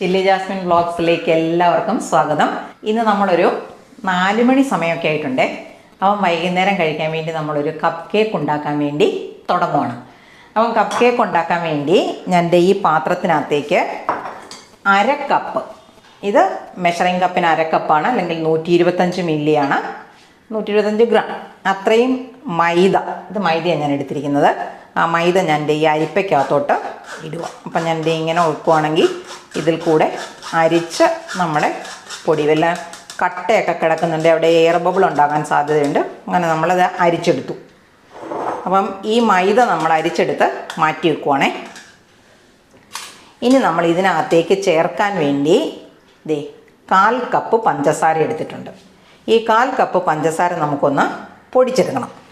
Chilli Jasmine ബ്ലോഗ്സിലേക്ക് എല്ലാവർക്കും സ്വാഗതം. ഇന്ന് നമ്മളൊരു നാല് മണി സമയമൊക്കെ ആയിട്ടുണ്ട്. അപ്പം വൈകുന്നേരം കഴിക്കാൻ വേണ്ടി നമ്മളൊരു കപ്പ് കേക്ക് ഉണ്ടാക്കാൻ വേണ്ടി തുടങ്ങുകയാണ് അപ്പം കപ്പ് കേക്ക് ഉണ്ടാക്കാൻ വേണ്ടി ഞാൻ ഈ പാത്രത്തിനകത്തേക്ക് അര കപ്പ് ഇത് മെഷറിംഗ് കപ്പിന് അര അല്ലെങ്കിൽ നൂറ്റി ഇരുപത്തഞ്ച് മില്ലിയാണ് നൂറ്റി ഇരുപത്തഞ്ച് ഗ്രാം അത്രയും മൈദ ഇത് മൈദയാണ് ഞാൻ എടുത്തിരിക്കുന്നത്. ആ മൈദ ഞാൻ ഈ അരിപ്പയ്ക്കകത്തോട്ട് ഇടുക. അപ്പം ഞാൻ ഇങ്ങനെ ഒഴുക്കുവാണെങ്കിൽ ഇതിൽ കൂടെ അരിച്ച് നമ്മുടെ പൊടി വല്ല കട്ടയൊക്കെ കിടക്കുന്നുണ്ട് അവിടെ എയർ ബബിൾ ഉണ്ടാകാൻ സാധ്യതയുണ്ട്. അങ്ങനെ നമ്മളത് അരിച്ചെടുത്തു. അപ്പം ഈ മൈദ നമ്മൾ അരിച്ചെടുത്ത് മാറ്റി വെക്കുവാണേ. ഇനി നമ്മൾ ഇതിനകത്തേക്ക് ചേർക്കാൻ വേണ്ടി ദേ കാൽ കപ്പ് പഞ്ചസാര എടുത്തിട്ടുണ്ട്. ഈ കാൽ കപ്പ് പഞ്ചസാര നമുക്കൊന്ന് പൊടിച്ചെടുക്കണം.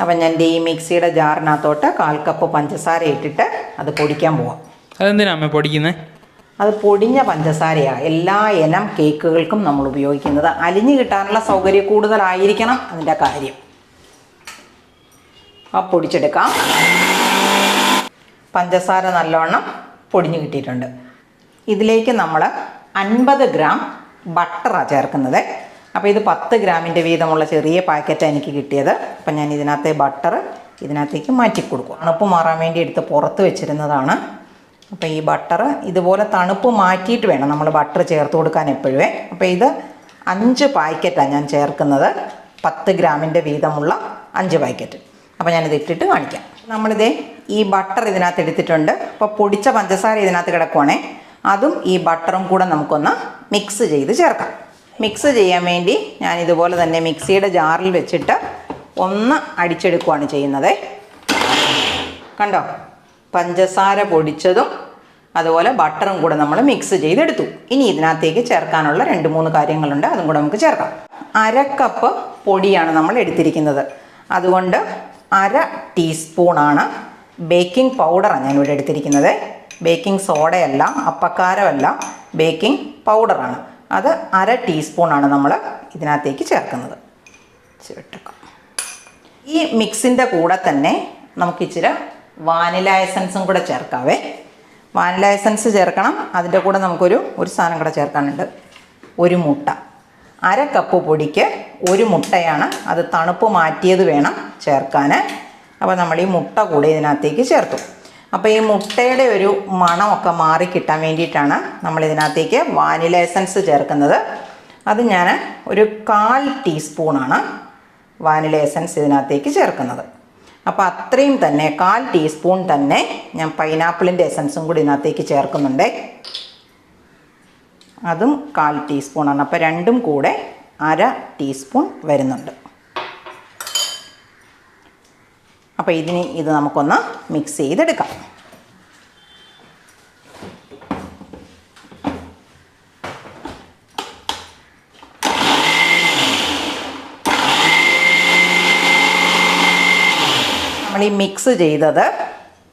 അപ്പം ഞാൻ ഈ മിക്സിയുടെ ജാറിനകത്തോട്ട് കാൽ കപ്പ് പഞ്ചസാര ഇട്ടിട്ട് അത് പൊടിക്കാൻ പോവാം. അതെന്തിനാ അമ്മ പൊടിക്കുന്നത് അത് പൊടിഞ്ഞ പഞ്ചസാരയാണ് എല്ലാ ഇനം കേക്കുകൾക്കും നമ്മൾ ഉപയോഗിക്കുന്നത്. അലിഞ്ഞു കിട്ടാനുള്ള സൗകര്യം കൂടുതലായിരിക്കണം അതിന്റെ കാര്യം. ആ പൊടിച്ചെടുക്കാം. പഞ്ചസാര നല്ലവണ്ണം പൊടിഞ്ഞു കിട്ടിയിട്ടുണ്ട്. ഇതിലേക്ക് നമ്മൾ അൻപത് ഗ്രാം ബട്ടറാണ് ചേർക്കുന്നത്. അപ്പോൾ ഇത് പത്ത് ഗ്രാമിന്റെ വീതമുള്ള ചെറിയ പാക്കറ്റാണ് എനിക്ക് കിട്ടിയത്. അപ്പം ഞാൻ ഇതിനകത്തെ ബട്ടർ ഇതിനകത്തേക്ക് മാറ്റി കൊടുക്കും. തണുപ്പ് മാറാൻ വേണ്ടി എടുത്ത് പുറത്ത് വെച്ചിരുന്നതാണ്. അപ്പോൾ ഈ ബട്ടർ ഇതുപോലെ തണുപ്പ് മാറ്റിയിട്ട് വേണം നമ്മൾ ബട്ടർ ചേർത്ത് കൊടുക്കാൻ എപ്പോഴേ അപ്പോൾ ഇത് അഞ്ച് പാക്കറ്റാണ് ഞാൻ ചേർക്കുന്നത്. പത്ത് ഗ്രാമിന്റെ വീതമുള്ള അഞ്ച് പാക്കറ്റ്. അപ്പോൾ ഞാനിത് ഇട്ടിട്ട് കാണിക്കാം. നമ്മളിതേ ഈ ബട്ടർ ഇതിനകത്ത് എടുത്തിട്ടുണ്ട്. അപ്പോൾ പൊടിച്ച പഞ്ചസാര ഇതിനകത്ത് കിടക്കുവാണേ. അതും ഈ ബട്ടറും കൂടെ നമുക്കൊന്ന് മിക്സ് ചെയ്ത് ചേർക്കാം. മിക്സ് ചെയ്യാൻ വേണ്ടി ഞാൻ ഇതുപോലെ തന്നെ മിക്സിയുടെ ജാറിൽ വെച്ചിട്ട് ഒന്ന് അടിച്ചെടുക്കുകയാണ് ചെയ്യുന്നത്. കണ്ടോ? പഞ്ചസാര പൊടിച്ചതും അതുപോലെ ബട്ടറും കൂടെ നമ്മൾ മിക്സ് ചെയ്തെടുത്തു. ഇനി ഇതിനകത്തേക്ക് ചേർക്കാനുള്ള രണ്ട് മൂന്ന് കാര്യങ്ങളുണ്ട്. അതും കൂടെ നമുക്ക് ചേർക്കാം. അര കപ്പ് പൊടിയാണ് നമ്മൾ എടുത്തിരിക്കുന്നത്. അതുകൊണ്ട് അര ടീസ്പൂണാണ് ബേക്കിംഗ് പൗഡറാണ് ഞാനിവിടെ എടുത്തിരിക്കുന്നത്. ബേക്കിംഗ് സോഡയല്ല അപ്പക്കാരമല്ല ബേക്കിംഗ് പൗഡറാണ് അത് അര ടീസ്പൂണാണ് നമ്മൾ ഇതിനകത്തേക്ക് ചേർക്കുന്നത്. ചേർക്കാം ഈ മിക്സിന്റെ കൂടെ തന്നെ നമുക്ക് ഇച്ചിരി വാനില എസൻസും കൂടെ ചേർക്കാവേ. വാനില എസൻസ് ചേർക്കണം. അതിന്റെ കൂടെ നമുക്കൊരു ഒരു സാധനം കൂടെ ചേർക്കാനുണ്ട്. ഒരു മുട്ട. അര കപ്പ് പൊടിക്ക് ഒരു മുട്ടയാണ് അത് തണുപ്പ് മാറ്റിയത് വേണം ചേർക്കാൻ അപ്പോൾ നമ്മൾ ഈ മുട്ട കൂടെ ഇതിനകത്തേക്ക് ചേർത്തു. അപ്പോൾ ഈ മുട്ടയുടെ ഒരു മണമൊക്കെ മാറി കിട്ടാൻ വേണ്ടിയിട്ടാണ് നമ്മൾ ഇതിനകത്തേക്ക് വാനില എസൻസ് ചേർക്കുന്നത്. അത് ഞാൻ ഒരു കാൽ ടീസ്പൂണാണ് വാനില എസൻസ് ഇതിനകത്തേക്ക് ചേർക്കുന്നത്. അപ്പോൾ അത്രയും തന്നെ കാൽ ടീസ്പൂൺ തന്നെ ഞാൻ പൈനാപ്പിളിന്റെ എസൻസും കൂടി ഇതിനകത്തേക്ക് ചേർക്കുന്നുണ്ട്. അതും കാൽ ടീസ്പൂണാണ്. അപ്പോൾ രണ്ടും കൂടെ അര ടീസ്പൂൺ വരുന്നുണ്ട്. അപ്പോൾ ഇതിന് ഇത് നമുക്കൊന്ന് മിക്സ് ചെയ്തെടുക്കാം. നമ്മൾ ഈ മിക്സ് ചെയ്തത്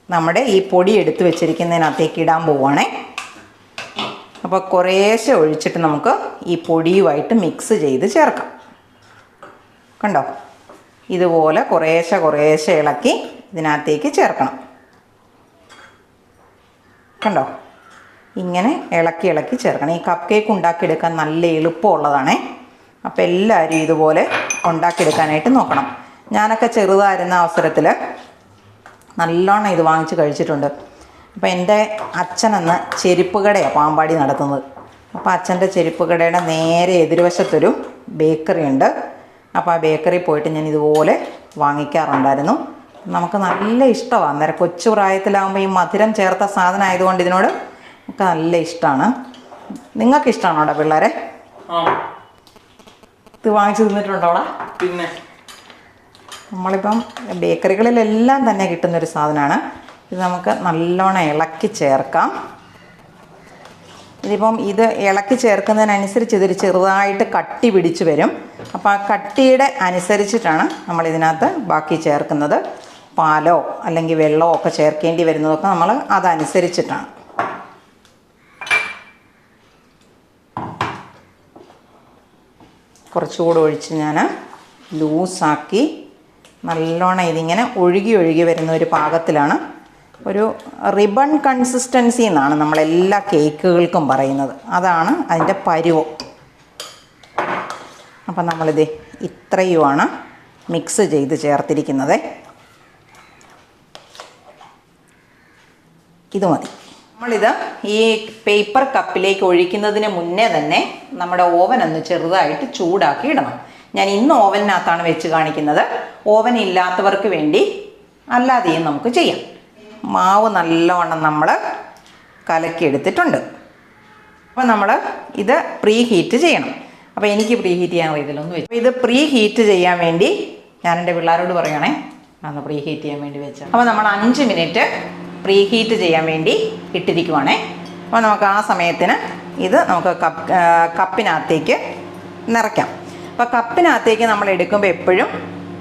നമ്മുടെ ഈ പൊടി എടുത്ത് വെച്ചിരിക്കുന്നതിനകത്തേക്ക് ഇടാൻ പോവുകയാണേ അപ്പോൾ കുറേശ്ശെ ഒഴിച്ചിട്ട് നമുക്ക് ഈ പൊടിയുമായിട്ട് മിക്സ് ചെയ്ത് ചേർക്കാം. കണ്ടോ? ഇതുപോലെ കുറേശ്ശെ കുറേശ്ശെ ഇളക്കി ഇതിനകത്തേക്ക് ചേർക്കണം. കണ്ടോ? ഇങ്ങനെ ഇളക്കി ഇളക്കി ചേർക്കണം. ഈ കപ്പ് കേക്ക് ഉണ്ടാക്കിയെടുക്കാൻ നല്ല എളുപ്പമുള്ളതാണേ. അപ്പോൾ എല്ലാവരും ഇതുപോലെ ഉണ്ടാക്കിയെടുക്കാനായിട്ട് നോക്കണം. ഞാനൊക്കെ ചെറുതായിരുന്ന അവസരത്തിൽ നല്ലോണം ഇത് വാങ്ങിച്ച് കഴിച്ചിട്ടുണ്ട്. അപ്പോൾ എന്റെ അച്ഛനെന്ന് ചെരുപ്പ് കടയാണ് പാമ്പാടി നടത്തുന്നത്. അപ്പോൾ അച്ഛന്റെ ചെരുപ്പ് കടയുടെ നേരെ എതിർവശത്തൊരു ബേക്കറി ഉണ്ട് അപ്പോൾ ആ ബേക്കറി പോയിട്ട് ഞാൻ ഇതുപോലെ വാങ്ങിക്കാറുണ്ടായിരുന്നു. നമുക്ക് നല്ല ഇഷ്ടമാണ് അന്നേരം കൊച്ചു പ്രായത്തിലാകുമ്പോൾ ഈ മധുരം ചേർത്ത സാധനം ആയതുകൊണ്ട് ഇതിനോട് നമുക്ക് നല്ല ഇഷ്ടമാണ് നിങ്ങൾക്ക് ഇഷ്ടമാണോടാ പിള്ളേരെ? ഇത് വാങ്ങിച്ചു തിന്നിട്ടുണ്ടോടാ പിന്നെ? നമ്മളിപ്പം ബേക്കറികളിലെല്ലാം തന്നെ കിട്ടുന്നൊരു സാധനമാണ്. ഇത് നമുക്ക് നല്ലോണം ഇളക്കി ചേർക്കാം. ഇതിപ്പം ഇത് ഇളക്കി ചേർക്കുന്നതിനനുസരിച്ച് ഇതിൽ ചെറുതായിട്ട് കട്ടി പിടിച്ച് വരും. അപ്പോൾ ആ കട്ടിയുടെ അനുസരിച്ചിട്ടാണ് നമ്മൾ ഇതിനകത്ത് ബാക്കി ചേർക്കുന്നത്. പാലോ അല്ലെങ്കിൽ വെള്ളമോ ഒക്കെ ചേർക്കേണ്ടി വരുന്നതൊക്കെ നമ്മൾ അതനുസരിച്ചിട്ടാണ്. കുറച്ചുകൂടെ ഒഴിച്ച് ഞാൻ ലൂസാക്കി നല്ലോണം ഇതിങ്ങനെ ഒഴുകി ഒഴുകി വരുന്ന ഒരു പാകത്തിലാണ് ഒരു റിബൺ കൺസിസ്റ്റൻസി എന്നാണ് നമ്മളെല്ലാ കേക്കുകൾക്കും പറയുന്നത്. അതാണ് അതിന്റെ പരുവം. അപ്പം നമ്മളിത് ഇത്രയുമാണ് മിക്സ് ചെയ്ത് ചേർത്തിരിക്കുന്നത്. ഇത് മതി. നമ്മളിത് ഈ പേപ്പർ കപ്പിലേക്ക് ഒഴിക്കുന്നതിന് മുന്നേ തന്നെ നമ്മുടെ ഓവൻ ഒന്ന് ചെറുതായിട്ട് ചൂടാക്കി ഇടണം. ഞാൻ ഇന്ന് ഓവനിനകത്താണ് വെച്ച് കാണിക്കുന്നത്. ഓവൻ ഇല്ലാത്തവർക്ക് വേണ്ടി അല്ലാതെയും നമുക്ക് ചെയ്യാം. മാവ് നല്ലവണ്ണം നമ്മൾ കലക്കിയെടുത്തിട്ടുണ്ട്. അപ്പോൾ നമ്മൾ ഇത് പ്രീ ഹീറ്റ് ചെയ്യണം. അപ്പോൾ എനിക്ക് പ്രീ ഹീറ്റ് ചെയ്യാൻ ഇതിലൊന്നും വെച്ചു. ഇത് പ്രീ ഹീറ്റ് ചെയ്യാൻ വേണ്ടി ഞാൻ എന്റെ പിള്ളേരോട് പറയണേ അന്ന് പ്രീ ഹീറ്റ് ചെയ്യാൻ വേണ്ടി വെച്ചു. അപ്പോൾ നമ്മൾ അഞ്ച് മിനിറ്റ് പ്രീ ഹീറ്റ് ചെയ്യാൻ വേണ്ടി ഇട്ടിരിക്കുവാണേ. അപ്പോൾ നമുക്ക് ആ സമയത്തിന് ഇത് നമുക്ക് കപ്പ് കപ്പിനകത്തേക്ക് നിറയ്ക്കാം. അപ്പോൾ കപ്പിനകത്തേക്ക് നമ്മൾ എടുക്കുമ്പോൾ എപ്പോഴും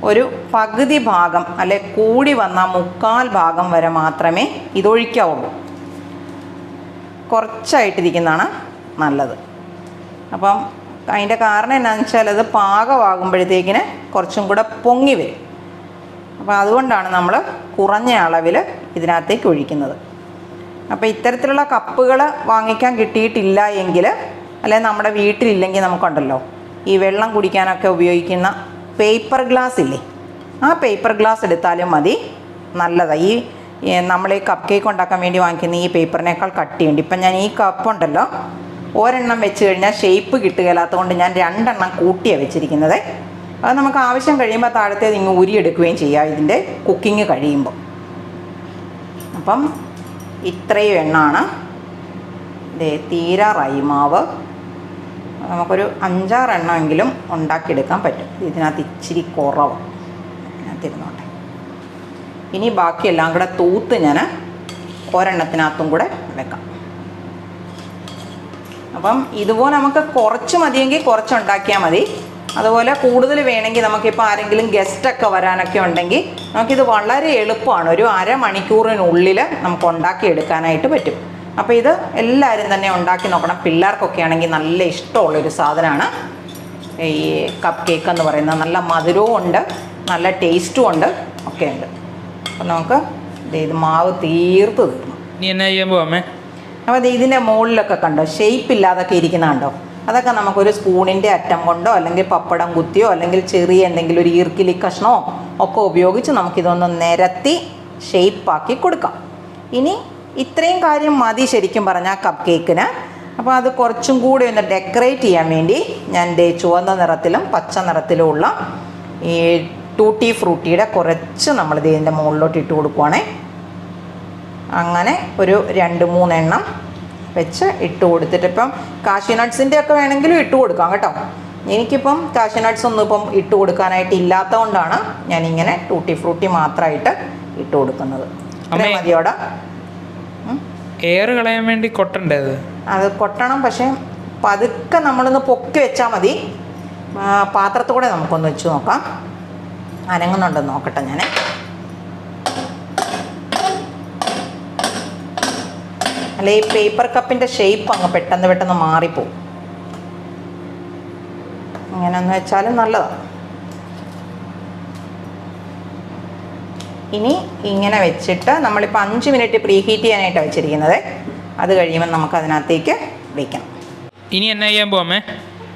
ഒരു പകുതി ഭാഗം അല്ലെ കൂടി വന്ന മുക്കാൽ ഭാഗം വരെ മാത്രമേ ഇതൊഴിക്കാവുള്ളൂ. കുറച്ചായിട്ടിരിക്കുന്നതാണ് നല്ലത്. അപ്പം അതിന്റെ കാരണം എന്താണെന്ന് വെച്ചാൽ അത് പാകമാകുമ്പോഴത്തേക്കിന് കുറച്ചും കൂടെ പൊങ്ങി വരും. അപ്പോൾ അതുകൊണ്ടാണ് നമ്മൾ കുറഞ്ഞ അളവിൽ ഇതിനകത്തേക്ക് ഒഴിക്കുന്നത്. അപ്പോൾ ഇത്തരത്തിലുള്ള കപ്പുകൾ വാങ്ങിക്കാൻ കിട്ടിയിട്ടില്ല എങ്കിൽ അല്ലെങ്കിൽ നമ്മുടെ വീട്ടിലില്ലെങ്കിൽ നമുക്കുണ്ടല്ലോ ഈ വെള്ളം കുടിക്കാനൊക്കെ ഉപയോഗിക്കുന്ന പേപ്പർ ഗ്ലാസ് ഇല്ലേ? ആ പേപ്പർ ഗ്ലാസ് എടുത്താലും മതി. നല്ലതാണ് ഈ നമ്മൾ ഈ കപ്പ് കേക്ക് ഉണ്ടാക്കാൻ വേണ്ടി വാങ്ങിക്കുന്ന ഈ പേപ്പറിനേക്കാൾ കട്ടിയുണ്ട്. ഇപ്പം ഞാൻ ഈ കപ്പ് ഉണ്ടല്ലോ ഒരെണ്ണം വെച്ച് കഴിഞ്ഞാൽ ഷേപ്പ് കിട്ടുകയില്ലാത്തത് കൊണ്ട് ഞാൻ രണ്ടെണ്ണം കൂട്ടിയാണ് വെച്ചിരിക്കുന്നത്. അത് നമുക്ക് ആവശ്യം കഴിയുമ്പോൾ താഴത്തേത് ഇങ്ങ് ഉരിയെടുക്കുകയും ചെയ്യാം ഇതിന്റെ കുക്കിംഗ് കഴിയുമ്പോൾ. അപ്പം ഇത്രയും എണ്ണാണ്. ദേ തീരാറായി മാവ്. നമുക്കൊരു അഞ്ചാറ് എണ്ണമെങ്കിലും ഉണ്ടാക്കിയെടുക്കാൻ പറ്റും. ഇതിനകത്ത് ഇച്ചിരി കുറവ്. ഇതിനകത്തിരുന്നോട്ടെ ഇനി ബാക്കിയെല്ലാം കൂടെ തൂത്ത് ഞാൻ ഒരെണ്ണത്തിനകത്തും കൂടെ വെക്കാം. അപ്പം ഇതുപോലെ നമുക്ക് കുറച്ച് മതിയെങ്കിൽ കുറച്ച് ഉണ്ടാക്കിയാൽ മതി. അതുപോലെ കൂടുതൽ വേണമെങ്കിൽ നമുക്കിപ്പോൾ ആരെങ്കിലും ഗസ്റ്റൊക്കെ വരാനൊക്കെ ഉണ്ടെങ്കിൽ നമുക്കിത് വളരെ എളുപ്പമാണ്. ഒരു അരമണിക്കൂറിനുള്ളിൽ നമുക്ക് ഉണ്ടാക്കിയെടുക്കാനായിട്ട് പറ്റും. അപ്പോൾ ഇത് എല്ലാവരും തന്നെ ഉണ്ടാക്കി നോക്കണം. പിള്ളേർക്കൊക്കെ ആണെങ്കിൽ നല്ല ഇഷ്ടമുള്ളൊരു സാധനമാണ്. ഈ കപ്പ് കേക്ക് എന്ന് പറയുന്നത്. നല്ല മധുരവും ഉണ്ട്. നല്ല ടേസ്റ്റും ഉണ്ട്. ഒക്കെ ഉണ്ട്. അപ്പം നമുക്ക് ഇത് മാവ് തീർത്ത് തീർന്നു നീ എന്നാ ചെയ്യാൻ പോവാമേ അപ്പോൾ ദേ ഇതിന്റെ മുകളിലൊക്കെ കണ്ടോ? ഷേപ്പ് ഇല്ലാതൊക്കെ ഇരിക്കുന്ന കണ്ടോ? അതൊക്കെ നമുക്കൊരു സ്പൂണിന്റെ അറ്റം കൊണ്ടോ അല്ലെങ്കിൽ പപ്പടം കുത്തിയോ അല്ലെങ്കിൽ ചെറിയ എന്തെങ്കിലും ഒരു ഈർക്കിലി കഷ്ണമോ ഒക്കെ ഉപയോഗിച്ച് നമുക്കിതൊന്ന് നിരത്തി ഷേപ്പാക്കി കൊടുക്കാം. ഇനി ഇത്രയും കാര്യം മതി ശരിക്കും പറഞ്ഞാൽ കപ്പ് കേക്കിന് അപ്പോൾ അത് കുറച്ചും കൂടി ഒന്ന് ഡെക്കറേറ്റ് ചെയ്യാൻ വേണ്ടി ഞാൻ ദേ ചുവന്ന നിറത്തിലും പച്ച നിറത്തിലും ഉള്ള ഈ ടൂട്ടി ഫ്രൂട്ടിയുടെ കുറച്ച് നമ്മൾ ഇതിന്റെ മുകളിലോട്ട് ഇട്ട് കൊടുക്കുവാണേ. അങ്ങനെ ഒരു രണ്ട് മൂന്നെണ്ണം വെച്ച് ഇട്ട് കൊടുത്തിട്ട് ഇപ്പം കാഷ്യൂ നട്ട്സിന്റെ ഒക്കെ വേണമെങ്കിലും ഇട്ട് കൊടുക്കാം കേട്ടോ. എനിക്കിപ്പം കാഷ്യൂ നട്ട്സ് ഒന്നും ഇപ്പം ഇട്ട് കൊടുക്കാനായിട്ട് ഇല്ലാത്തതുകൊണ്ടാണ് ഞാനിങ്ങനെ ടൂട്ടി ഫ്രൂട്ടി മാത്രമായിട്ട് ഇട്ട് കൊടുക്കുന്നത്. മതിയോടെ. എയർ കളയാൻ വേണ്ടി കൊട്ടണ്ടേ അത്? കൊട്ടണം പക്ഷേ പതുക്കെ നമ്മളൊന്ന് പൊക്കി വെച്ചാൽ മതി. പാത്രത്തൂടെ നമുക്കൊന്ന് വെച്ച് നോക്കാം. അനങ്ങുന്നുണ്ടെന്ന് നോക്കട്ടെ ഞാൻ അല്ലെ ഈ പേപ്പർ കപ്പിന്റെ ഷേപ്പ് അങ്ങ് പെട്ടെന്ന് പെട്ടെന്ന് മാറിപ്പോവും. ഒന്ന് വെച്ചാലും നല്ലതാണ് ഇനി ഇങ്ങനെ വെച്ചിട്ട് നമ്മളിപ്പോൾ അഞ്ച് മിനിറ്റ് പ്രീ ഹീറ്റ് ചെയ്യാനായിട്ടാണ് വെച്ചിരിക്കുന്നത്. അത് കഴിയുമ്പോൾ നമുക്ക് അതിനകത്തേക്ക് വെക്കണം ഇനി എന്നാ ചെയ്യാൻ പോകാമേ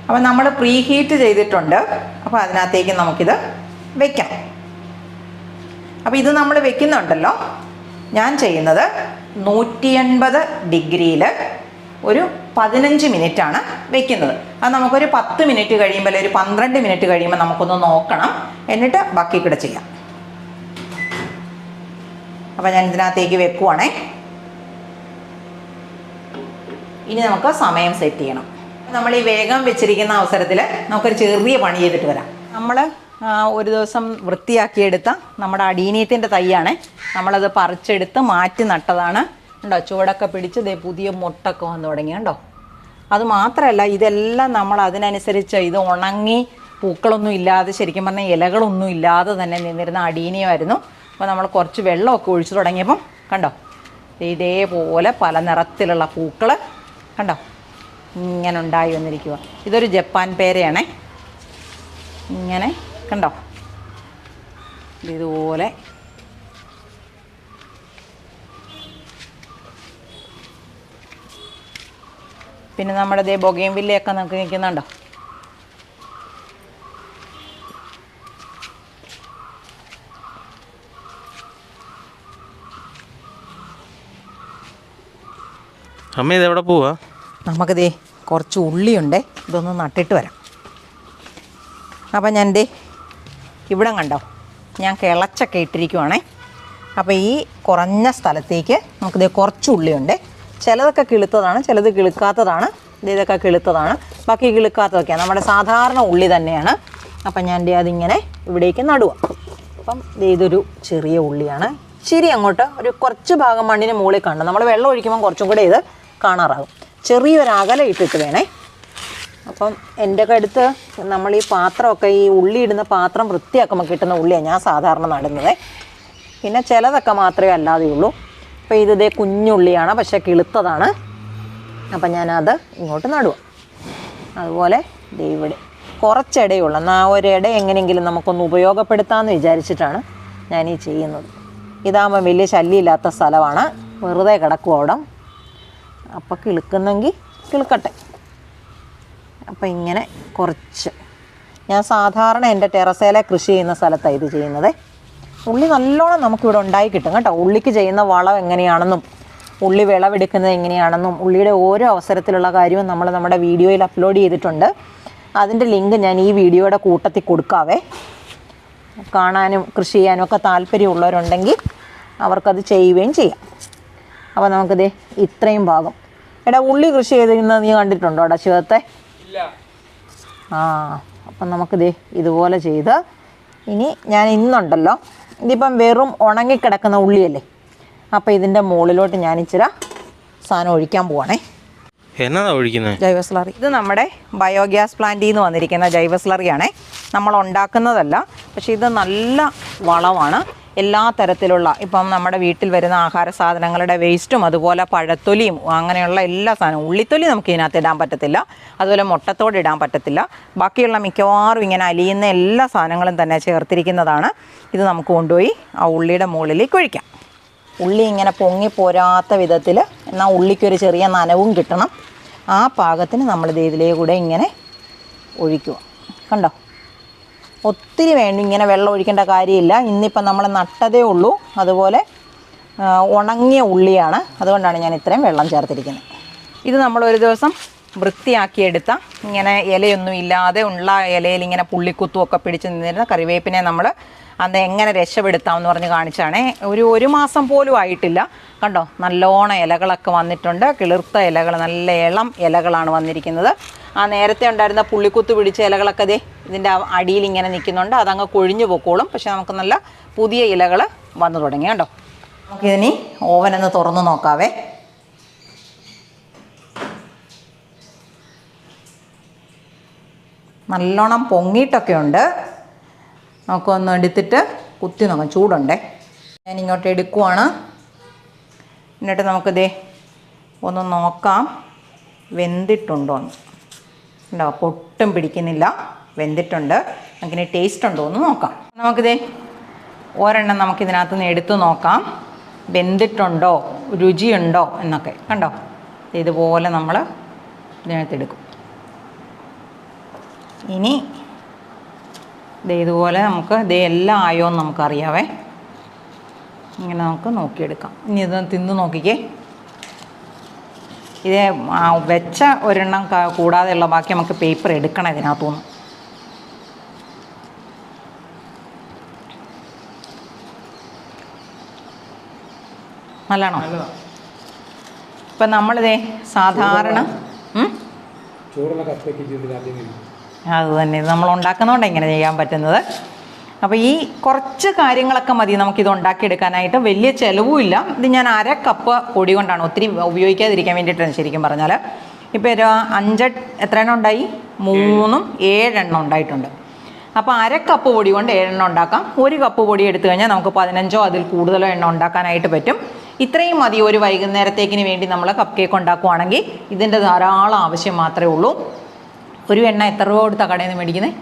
അപ്പോൾ നമ്മൾ പ്രീ ഹീറ്റ് ചെയ്തിട്ടുണ്ട്. അപ്പോൾ അതിനകത്തേക്ക് നമുക്കിത് വെക്കാം. അപ്പോൾ ഇത് നമ്മൾ വെക്കുന്നുണ്ടല്ലോ. ഞാൻ ചെയ്യുന്നത് നൂറ്റി എൺപത് ഡിഗ്രിയിൽ ഒരു പതിനഞ്ച് ആണ് വെക്കുന്നത്. അത് നമുക്കൊരു പത്ത് മിനിറ്റ് കഴിയുമ്പോൾ അല്ലെങ്കിൽ ഒരു പന്ത്രണ്ട് മിനിറ്റ് കഴിയുമ്പോൾ നമുക്കൊന്ന് നോക്കണം. എന്നിട്ട് ബാക്കി കൂടെ ചെയ്യാം. അപ്പോൾ ഞാൻ ഇതിനകത്തേക്ക് വെക്കുവാണേ. ഇനി നമുക്ക് സമയം സെറ്റ് ചെയ്യണം. നമ്മൾ ഈ വേഗം വെച്ചിരിക്കുന്ന അവസരത്തിൽ നമുക്കൊരു ചെറിയ പണി ചെയ്തിട്ട് വരാം. നമ്മൾ ഒരു ദിവസം വൃത്തിയാക്കിയെടുത്ത നമ്മുടെ അടീനീയത്തിന്റെ തൈയാണ് നമ്മളത് പറിച്ചെടുത്ത് മാറ്റി നട്ടതാണ്. ഉണ്ടോ ചുവടൊക്കെ പിടിച്ച് ദേ പുതിയ മുട്ടൊക്കെ വന്നു തുടങ്ങി. കണ്ടോ? അത് മാത്രമല്ല ഇതെല്ലാം നമ്മൾ അതിനനുസരിച്ച് ഇത് ഉണങ്ങി പൂക്കളൊന്നും ഇല്ലാതെ ശരിക്കും പറഞ്ഞാൽ ഇലകളൊന്നും ഇല്ലാതെ തന്നെ നിന്നിരുന്ന അടീനിയമായിരുന്നു അപ്പോൾ നമ്മൾ കുറച്ച് വെള്ളമൊക്കെ ഒഴിച്ചു തുടങ്ങിയപ്പം കണ്ടോ? ഇതേപോലെ പല നിറത്തിലുള്ള പൂക്കൾ കണ്ടോ? ഇങ്ങനെ ഉണ്ടായി വന്നിരിക്കുക ഇതൊരു ജപ്പാൻ പേരയാണേ. ഇങ്ങനെ കണ്ടോ? ഇതുപോലെ പിന്നെ നമ്മുടെ ഇതേ ബൊഗേം വില്ലയൊക്കെ നമുക്ക് നിൽക്കുന്നുണ്ടോ? അമ്മ ഇത് എവിടെ പോവാ? നമുക്ക് ദേ കുറച്ച് ഉള്ളിയുണ്ട് ഇതൊന്ന് നട്ടിട്ട് വരാം. അപ്പം ഞാൻ ദേ ഇവിടെ കണ്ടോ? ഞാൻ കിളച്ചൊക്കെ ഇട്ടിരിക്കുവാണേ. അപ്പോൾ ഈ കുറഞ്ഞ സ്ഥലത്തേക്ക് നമുക്ക് ദേ കുറച്ച് ഉള്ളിയുണ്ട്. ചിലതൊക്കെ കിളുത്തതാണ് ചിലത് കിളുക്കാത്തതാണ് ഇതൊക്കെ കിളുത്തതാണ്. ബാക്കി കിളുക്കാത്തതൊക്കെയാണ് നമ്മുടെ സാധാരണ ഉള്ളി തന്നെയാണ്. അപ്പം ഞാൻ അതിങ്ങനെ ഇവിടേക്ക് നടുക അപ്പം ഇതൊരു ചെറിയ ഉള്ളിയാണ്. ശരി അങ്ങോട്ട് ഒരു കുറച്ച് ഭാഗം മണ്ണിന് മുകളിൽ കാണണം. നമ്മൾ വെള്ളം ഒഴിക്കുമ്പോൾ കുറച്ചും കൂടെ ഇത് കാണാറാകും. ചെറിയൊരു അകല ഇട്ടിട്ട് വേണേ. അപ്പം എന്റെ അടുത്ത് നമ്മൾ ഈ പാത്രമൊക്കെ ഈ ഉള്ളി ഇടുന്ന പാത്രം വൃത്തിയാക്കുമ്പോൾ കിട്ടുന്ന ഉള്ളിയാണ് ഞാൻ സാധാരണ നടുന്നത്. പിന്നെ ചിലതൊക്കെ മാത്രമേ അല്ലാതെ ഉള്ളൂ അപ്പോൾ ഇത് ഇതേ കുഞ്ഞുള്ളിയാണ് പക്ഷേ കിളുത്തതാണ്. അപ്പം ഞാനത് ഇങ്ങോട്ട് നടുക അതുപോലെ ഇവിടെ കുറച്ചിടയുള്ള എന്നാൽ ആ ഒരു ഇട എങ്ങനെയെങ്കിലും നമുക്കൊന്ന് ഉപയോഗപ്പെടുത്താമെന്ന് വിചാരിച്ചിട്ടാണ് ഞാൻ ഈ ചെയ്യുന്നത്. ഇതാകുമ്പോൾ വലിയ ശല്യമില്ലാത്ത സ്ഥലമാണ്. വെറുതെ കിടക്കും അവിടെ. അപ്പോൾ കിളുക്കുന്നെങ്കിൽ കിളുക്കട്ടെ. അപ്പോൾ ഇങ്ങനെ കുറച്ച്. ഞാൻ സാധാരണ എന്റെ ടെറസേലെ കൃഷി ചെയ്യുന്ന സ്ഥലത്താണ് ഇത് ചെയ്യുന്നത്. ഉള്ളി നല്ലോണം നമുക്കിവിടെ ഉണ്ടായി കിട്ടും കേട്ടോ. ഉള്ളിക്ക് ചെയ്യുന്ന വളം എങ്ങനെയാണെന്നും ഉള്ളി വിളവെടുക്കുന്നത് എങ്ങനെയാണെന്നും ഉള്ളിയുടെ ഓരോ അവസരത്തിലുള്ള കാര്യവും നമ്മൾ നമ്മുടെ വീഡിയോയിൽ അപ്ലോഡ് ചെയ്തിട്ടുണ്ട്. അതിന്റെ ലിങ്ക് ഞാൻ ഈ വീഡിയോയുടെ കൂട്ടത്തിൽ കൊടുക്കാവേ. കാണാനും കൃഷി ചെയ്യാനും ഒക്കെ താല്പര്യമുള്ളവരുണ്ടെങ്കിൽ അവർക്കത് ചെയ്യുകയും ചെയ്യാം. അപ്പോൾ നമുക്കിത് ഇത്രയും ഭാഗം. എടാ ഉള്ളി കൃഷി ചെയ്തിരുന്നത് നീ കണ്ടിട്ടുണ്ടോ എടാ ശിവത്തെ ആ അപ്പം നമുക്കിത് ഇതുപോലെ ചെയ്ത് ഇനി ഞാൻ ഇന്നുണ്ടല്ലോ ഇതിപ്പം വെറും ഉണങ്ങിക്കിടക്കുന്ന ഉള്ളിയല്ലേ? അപ്പോൾ ഇതിന്റെ മുകളിലോട്ട് ഞാൻ ഇച്ചിരി സാധനം ഒഴിക്കാൻ പോവാണേ. എന്നതാ ഒഴിക്കുന്നത് ജൈവ സ്ലറി. ഇത് നമ്മുടെ ബയോഗ്യാസ് പ്ലാന്റിൽ നിന്ന് വന്നിരിക്കുന്ന ജൈവ സ്ലറിയാണേ. നമ്മൾ ഉണ്ടാക്കുന്നതല്ല പക്ഷെ ഇത് നല്ല വളമാണ്. എല്ലാ തരത്തിലുള്ള ഇപ്പം നമ്മുടെ വീട്ടിൽ വരുന്ന ആഹാര സാധനങ്ങളുടെ വേസ്റ്റും അതുപോലെ പഴത്തൊലിയും അങ്ങനെയുള്ള എല്ലാ സാധനവും ഉള്ളിത്തൊലി നമുക്ക് ഇതിനകത്ത് ഇടാൻ പറ്റത്തില്ല. അതുപോലെ മുട്ടത്തോട് ഇടാൻ പറ്റത്തില്ല. ബാക്കിയുള്ള മിക്കവാറും ഇങ്ങനെ അലിയുന്ന എല്ലാ സാധനങ്ങളും തന്നെ ചേർത്തിരിക്കുന്നതാണ്. ഇത് നമുക്ക് കൊണ്ടുപോയി ആ ഉള്ളിയുടെ മുകളിലേക്ക് ഒഴിക്കാം. ഉള്ളി ഇങ്ങനെ പൊങ്ങി പോരാത്ത വിധത്തിൽ എന്നാൽ ഉള്ളിക്കൊരു ചെറിയ നനവും കിട്ടണം. ആ പാകത്തിന് നമ്മൾ ഇതിലേ കൂടെ ഇങ്ങനെ ഒഴിക്കുക. കണ്ടോ? ഒത്തിരി വേണ്ടി ഇങ്ങനെ വെള്ളം ഒഴിക്കേണ്ട കാര്യമില്ല. ഇന്നിപ്പം നമ്മൾ നട്ടതേ ഉള്ളൂ. അതുപോലെ ഉണങ്ങിയ ഉള്ളിയാണ്. അതുകൊണ്ടാണ് ഞാൻ ഇത്രയും വെള്ളം ചേർത്തിരിക്കുന്നത്. ഇത് നമ്മൾ ഒരു ദിവസം വൃത്തിയാക്കിയെടുത്ത ഇങ്ങനെ ഇലയൊന്നും ഇല്ലാതെ ഉള്ള ഇലയിൽ ഇങ്ങനെ പുള്ളിക്കുത്തുമൊക്കെ പിടിച്ച് നിന്നിരുന്ന കറിവേപ്പിനെ നമ്മൾ അന്ന് എങ്ങനെ രക്ഷപ്പെടുത്താമെന്ന് പറഞ്ഞ് കാണിച്ചാണേ. ഒരു ഒരു മാസം പോലും ആയിട്ടില്ല. കണ്ടോ? നല്ലോണം ഇലകളൊക്കെ വന്നിട്ടുണ്ട്. കിളിർത്ത ഇലകൾ നല്ല ഇളം ഇലകളാണ് വന്നിരിക്കുന്നത്. ആ നേരത്തെ ഉണ്ടായിരുന്ന പുള്ളിക്കുത്ത് പിടിച്ച ഇലകളൊക്കെ ദേ ഇതിന്റെ അടിയിൽ ഇങ്ങനെ നിൽക്കുന്നുണ്ട്. അതങ്ങ് കൊഴിഞ്ഞു പൊക്കോളും. പക്ഷെ നമുക്ക് നല്ല പുതിയ ഇലകൾ വന്നു തുടങ്ങി. കണ്ടോ? നമുക്കിതിനി ഓവനൊന്ന് തുറന്നു നോക്കാവേ. നല്ലോണം പൊങ്ങിയിട്ടൊക്കെ ഉണ്ട്. നമുക്കൊന്ന് എടുത്തിട്ട് കുത്തി നോക്കാം ചൂടുണ്ടേ. ഞാൻ ഇങ്ങോട്ട് എടുക്കുവാണ്. എന്നിട്ട് നമുക്കിതേ ഒന്ന് നോക്കാം. വെന്തിട്ടുണ്ടോ എന്ന് ഉണ്ടോ പൊട്ടും പിടിക്കുന്നില്ല. വെന്തിട്ടുണ്ട്. നമുക്കിനി ടേസ്റ്റ് ഉണ്ടോ എന്ന് നോക്കാം. നമുക്കിതേ ഒരെണ്ണം നമുക്കിതിനകത്ത് നിന്ന് എടുത്തു നോക്കാം. വെന്തിട്ടുണ്ടോ രുചിയുണ്ടോ എന്നൊക്കെ. കണ്ടോ ഇതുപോലെ നമ്മൾ ഇതിനകത്ത് എടുക്കും. ഇനി ദേ ഇതുപോലെ നമുക്ക് ദേ എല്ലാം ആയോ എന്ന് നമുക്കറിയാവേ. ഇങ്ങനെ നമുക്ക് നോക്കിയെടുക്കാം. ഇനി ഇത് തിന്ന് നോക്കിക്കേ. ഇത് വെച്ച ഒരെണ്ണം കൂടാതെയുള്ള ബാക്കി നമുക്ക് പേപ്പർ എടുക്കണം ഇതിനകത്തുനിന്ന്. നല്ലതാണോ? നല്ലതാ. ഇപ്പം നമ്മളിതേ സാധാരണ? ചോറുള്ള കപ്പയ്ക്ക് അത് തന്നെ. നമ്മൾ ഉണ്ടാക്കുന്നതുകൊണ്ട് എങ്ങനെ ചെയ്യാൻ പറ്റുന്നത്. അപ്പോൾ ഈ കുറച്ച് കാര്യങ്ങളൊക്കെ മതി നമുക്കിത് ഉണ്ടാക്കിയെടുക്കാനായിട്ട്. വലിയ ചിലവുമില്ല ഇത് ഞാൻ അര കപ്പ് പൊടി കൊണ്ടാണ് ഒത്തിരി ഉപയോഗിക്കാതിരിക്കാൻ വേണ്ടിയിട്ടാണ് ശരിക്കും പറഞ്ഞാൽ ഇപ്പോൾ ഒരു അഞ്ച് എത്ര എണ്ണം ഉണ്ടായി? മൂന്നും ഏഴെണ്ണം ഉണ്ടായിട്ടുണ്ട്. അപ്പോൾ അര കപ്പ് പൊടി കൊണ്ട് ഏഴെണ്ണം ഉണ്ടാക്കാം. ഒരു കപ്പ് പൊടി എടുത്തു കഴിഞ്ഞാൽ നമുക്ക് പതിനഞ്ചോ അതിൽ കൂടുതലോ എണ്ണം ഉണ്ടാക്കാനായിട്ട് പറ്റും. ഇത്രയും മതി ഒരു വൈകുന്നേരത്തേക്കിന് വേണ്ടി നമ്മൾ കപ്പ് കേക്ക് ഉണ്ടാക്കുവാണെങ്കിൽ ഇതിന്റെ ധാരാളം ആവശ്യം മാത്രമേ ഉള്ളൂ. ഒരു എണ്ണ എത്ര രൂപ കൊടുത്താ കടയിൽ നിന്ന് മേടിക്കുന്നത്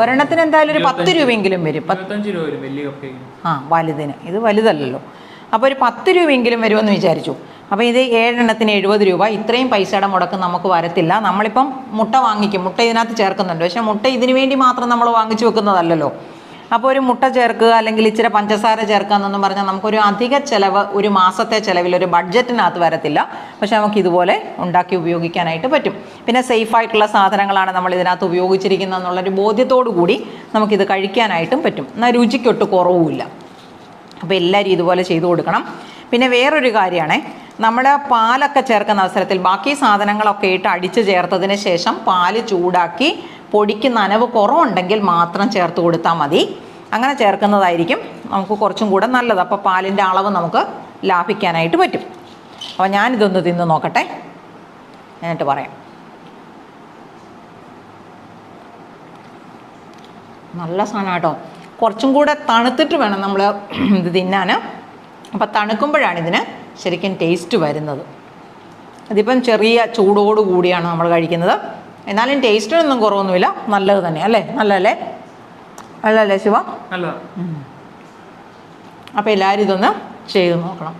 ഒരെണ്ണത്തിന് എന്തായാലും ഒരു പത്ത് രൂപയെങ്കിലും വരും. ആ വലുതിന്. ഇത് വലുതല്ലല്ലോ. അപ്പോൾ ഒരു പത്ത് രൂപയെങ്കിലും വരുമെന്ന് വിചാരിച്ചു. അപ്പോൾ ഇത് ഏഴെണ്ണത്തിന് എഴുപത് രൂപ. ഇത്രയും പൈസയുടെ മുടക്ക് നമുക്ക് വരത്തില്ല. നമ്മളിപ്പം മുട്ട വാങ്ങിക്കും. മുട്ട ഇതിനകത്ത് ചേർക്കുന്നുണ്ട്. പക്ഷേ മുട്ട ഇതിനു വേണ്ടി മാത്രം നമ്മൾ വാങ്ങിച്ചു വെക്കുന്നതല്ലല്ലോ. അപ്പോൾ ഒരു മുട്ട ചേർക്കുക അല്ലെങ്കിൽ ഇച്ചിരി പഞ്ചസാര ചേർക്കുക എന്നൊന്നും പറഞ്ഞാൽ നമുക്കൊരു അധിക ചിലവ് ഒരു മാസത്തെ ചിലവിൽ ഒരു ബഡ്ജറ്റിനകത്ത് വരത്തില്ല. പക്ഷേ നമുക്ക് ഇതുപോലെ ഉണ്ടാക്കി ഉപയോഗിക്കാനായിട്ട് പറ്റും. പിന്നെ സേഫ് ആയിട്ടുള്ള സാധനങ്ങളാണ് നമ്മൾ ഇതിനകത്ത് ഉപയോഗിച്ചിരിക്കുന്നത് എന്നുള്ളൊരു ബോധ്യത്തോടു കൂടി നമുക്കിത് കഴിക്കാനായിട്ടും പറ്റും. എന്നാൽ രുചിക്കൊട്ട് കുറവുമില്ല. അപ്പോൾ എല്ലാവരും ഇതുപോലെ ചെയ്തു കൊടുക്കണം. പിന്നെ വേറൊരു കാര്യമാണ് നമ്മൾ പാലൊക്കെ ചേർക്കുന്ന അവസരത്തിൽ ബാക്കി സാധനങ്ങളൊക്കെ ഇട്ട് അടിച്ച് ചേർത്തതിന് ശേഷം പാൽ ചൂടാക്കി പൊടിക്ക് നനവ് കുറവുണ്ടെങ്കിൽ മാത്രം ചേർത്ത് കൊടുത്താൽ മതി. അങ്ങനെ ചേർക്കുന്നതായിരിക്കും നമുക്ക് കുറച്ചും കൂടെ നല്ലത്. അപ്പോൾ പാലിന്റെ അളവ് നമുക്ക് ലാഭിക്കാനായിട്ട് പറ്റും. അപ്പോൾ ഞാനിതൊന്ന് തിന്ന് നോക്കട്ടെ. എന്നിട്ട് പറയാം. നല്ല സാധനം കേട്ടോ കുറച്ചും കൂടെ തണുത്തിട്ട് വേണം നമ്മൾ ഇത് തിന്നാൻ അപ്പോൾ തണുക്കുമ്പോഴാണ് ഇതിന് ശരിക്കും ടേസ്റ്റ് വരുന്നത്. ഇതിപ്പം ചെറിയ ചൂടോട് കൂടിയാണ് നമ്മൾ കഴിക്കുന്നത്. എന്നാലും ടേസ്റ്റിനൊന്നും കുറവൊന്നുമില്ല. നല്ലത് തന്നെ അല്ലേ? നല്ലതല്ലേ? നല്ലതല്ലേ ശിവ? അപ്പം അപ്പോൾ എല്ലാവരും ഇതൊന്ന് ചെയ്ത് നോക്കണം.